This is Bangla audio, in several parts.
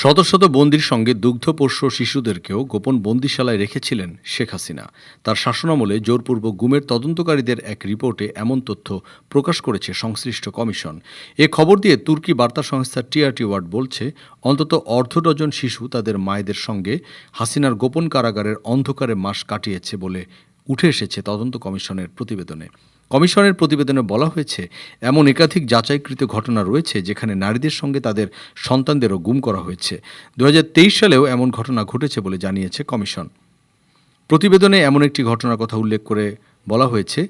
শত শত বন্দির সঙ্গে দুগ্ধপোষ্য শিশুদেরকেও গোপন বন্দিশালায় রেখেছিলেন শেখ হাসিনা। তার শাসনামলে জোরপূর্বক গুমের তদন্তকারীদের এক রিপোর্টে এমন তথ্য প্রকাশ করেছে সংশ্লিষ্ট কমিশন। এ খবর দিয়ে তুর্কি বার্তা সংস্থা টিআরটি ওয়ার্ড বলছে, অন্তত অর্ধ ডজন শিশু তাদের মায়েদের সঙ্গে হাসিনার গোপন কারাগারের অন্ধকারে মাস কাটিয়েছে বলে উঠে এসেছে তদন্ত কমিশনের প্রতিবেদনে। কমিশনের প্রতিবেদনে বলা হয়েছে, এমন একাধিক যাচাইকৃত ঘটনা রয়েছে যেখানে নারীদের সঙ্গে তাদের সন্তানদেরও গুম করা হয়েছে। দু হাজার তেইশ সালেও এমন ঘটনা ঘটেছে বলে জানিয়েছে কমিশন। প্রতিবেদনে এমন একটি ঘটনার কথা উল্লেখ করে বলা হয়েছে,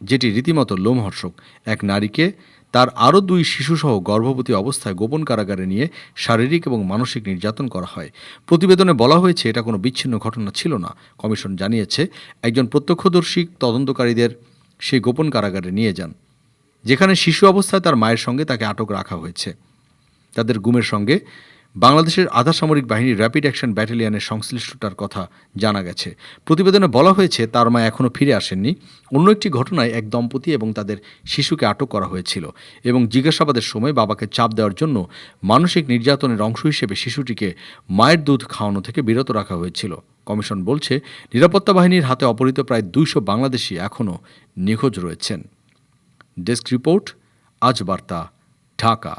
যেটি রীতিমতো লোমহর্ষক। এক নারীকে তার আরও দুই শিশুসহ গর্ভবতী অবস্থায় গোপন কারাগারে নিয়ে শারীরিক এবং মানসিক নির্যাতন করা হয়। প্রতিবেদনে বলা হয়েছে, এটা কোনো বিচ্ছিন্ন ঘটনা ছিল না, কমিশন জানিয়েছে। একজন প্রত্যক্ষদর্শী, তদন্তকারীদের সেই গোপন কারাগারে নিয়ে যান, যেখানে শিশু অবস্থায় তার মায়ের সঙ্গে তাকে আটক রাখা হয়েছে। তাদের গুমের সঙ্গে বাংলাদেশের আধা সামরিক বাহিনীর র্যাপিড অ্যাকশন ব্যাটালিয়নের সংশ্লিষ্টতার কথা জানা গেছে। প্রতিবেদনে বলা হয়েছে, তার মা এখনও ফিরে আসেননি। অন্য একটি ঘটনায় এক দম্পতি এবং তাদের শিশুকে আটক করা হয়েছিল এবং জিজ্ঞাসাবাদের সময় বাবাকে চাপ দেওয়ার জন্য মানসিক নির্যাতনের অংশ হিসেবে শিশুটিকে মায়ের দুধ খাওয়ানো থেকে বিরত রাখা হয়েছিল। কমিশন বলছে, নিরাপত্তা বাহিনীর হাতে অপহৃত প্রায় দুইশো বাংলাদেশি এখনও নিখোঁজ রয়েছেন। ডেস্ক রিপোর্ট, আজ বার্তা, ঢাকা।